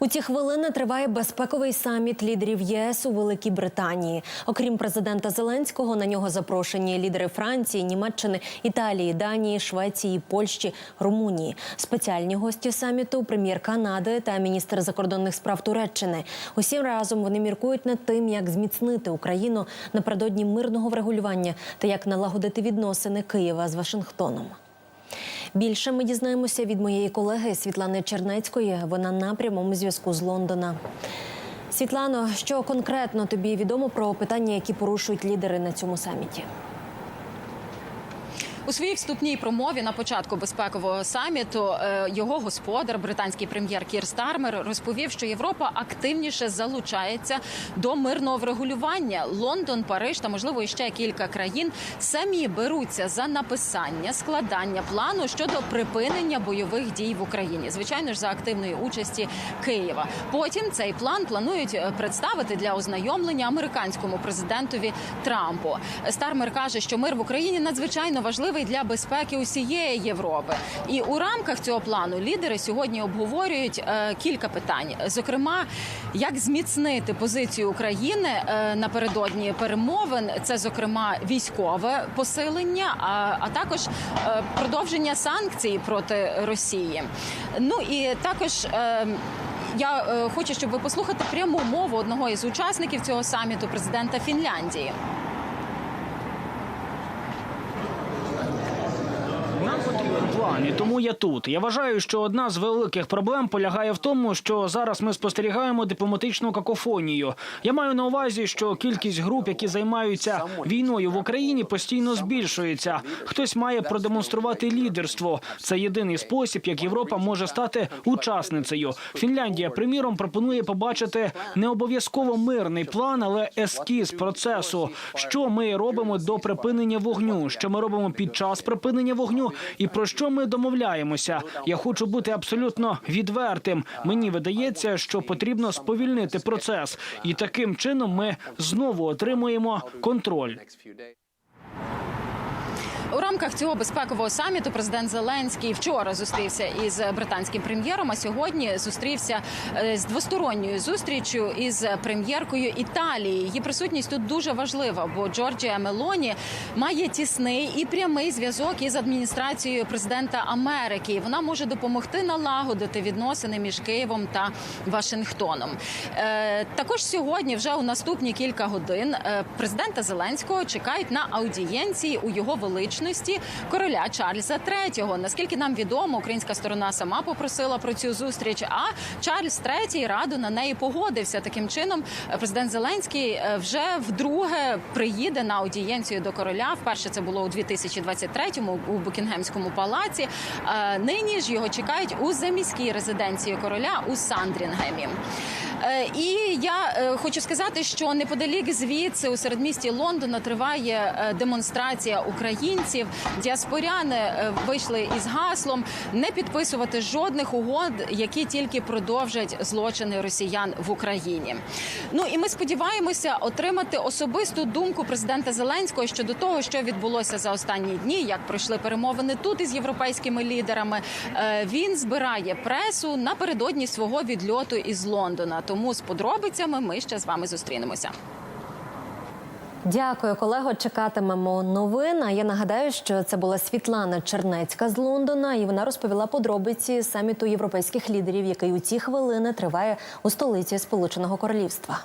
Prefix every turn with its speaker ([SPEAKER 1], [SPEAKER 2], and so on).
[SPEAKER 1] У ці хвилини триває безпековий саміт лідерів ЄС у Великій Британії. Окрім президента Зеленського, на нього запрошені лідери Франції, Німеччини, Італії, Данії, Швеції, Польщі, Румунії. Спеціальні гості саміту прем'єр Канади та міністр закордонних справ Туреччини. Усі разом вони міркують над тим, як зміцнити Україну напередодні мирного врегулювання та як налагодити відносини Києва з Вашингтоном. Більше ми дізнаємося від моєї колеги Світлани Чернецької. Вона на прямому зв'язку з Лондона. Світлано, що конкретно тобі відомо про питання, які порушують лідери на цьому саміті?
[SPEAKER 2] У своїй вступній промові на початку безпекового саміту е, його господар, британський прем'єр Кір Стармер, розповів, що Європа активніше залучається до мирного врегулювання. Лондон, Париж та можливо ще кілька країн самі беруться за написання, складання плану щодо припинення бойових дій в Україні. Звичайно ж, за активної участі Києва. Потім цей план планують е, представити для ознайомлення американському президентові Трампу. Стармер каже, що мир в Україні надзвичайно важливий для безпеки усієї Європи. І у рамках цього плану лідери сьогодні обговорюють е, кілька питань. Зокрема, як зміцнити позицію України е, напередодні перемовин. Це зокрема військове посилення, а, також е, продовження санкцій проти Росії. Ну і також. Я хочу, щоб ви послухати пряму мову одного із учасників цього саміту, президента Фінляндії.
[SPEAKER 3] Нам потрібен план, і тому я тут. Я вважаю, що одна з великих проблем полягає в тому, що зараз ми спостерігаємо дипломатичну какофонію. Я маю на увазі, що кількість груп, які займаються війною в Україні, постійно збільшується. Хтось має продемонструвати лідерство. Це єдиний спосіб, як Європа може стати учасницею. Фінляндія, приміром, пропонує побачити не обов'язково мирний план, але ескіз процесу. Що ми робимо до припинення вогню? Що ми робимо під час припинення вогню? І про що ми домовляємося? Я хочу бути абсолютно відвертим. Мені видається, що потрібно сповільнити процес, і таким чином ми знову отримуємо контроль.
[SPEAKER 2] У рамках цього безпекового саміту президент Зеленський вчора зустрівся із британським прем'єром. А сьогодні зустрівся е, з двосторонньою зустрічю із прем'єркою Італії. Її присутність тут дуже важлива, бо Джорджія Мелоні має тісний і прямий зв'язок із адміністрацією президента Америки. Вона може допомогти налагодити відносини між Києвом та Вашингтоном. Е, Також сьогодні, вже у наступні кілька годин, е, президента Зеленського чекають на аудієнції у його величності короля Чарльза III. Наскільки нам відомо, українська сторона сама попросила про цю зустріч. А Чарльз III радо на неї погодився. Таким чином, президент Зеленський е, вже вдруге приїде на аудієнцію до короля. Вперше це було у 2023-му у Букінгемському палаці. Е, Нині ж його чекають у заміській резиденції короля у Сандрінгемі. Е, І я е, хочу сказати, що неподалік звідси у середмісті Лондона триває е, демонстрація українців. Діаспоряни вийшли із гаслом не підписувати жодних угод, які тільки продовжать злочини росіян в Україні. Ну і ми сподіваємося отримати особисту думку президента Зеленського щодо того, що відбулося за останні дні, як пройшли перемовини тут із європейськими лідерами. Він збирає пресу напередодні свого відльоту із Лондона. Тому з подробицями ми ще з вами зустрінемося.
[SPEAKER 1] Дякую, колего. Чекатимемо новин. А я нагадаю, що це була Світлана Чернецька з Лондона, і вона розповіла подробиці саміту європейських лідерів, який у ці хвилини триває у столиці Сполученого Королівства.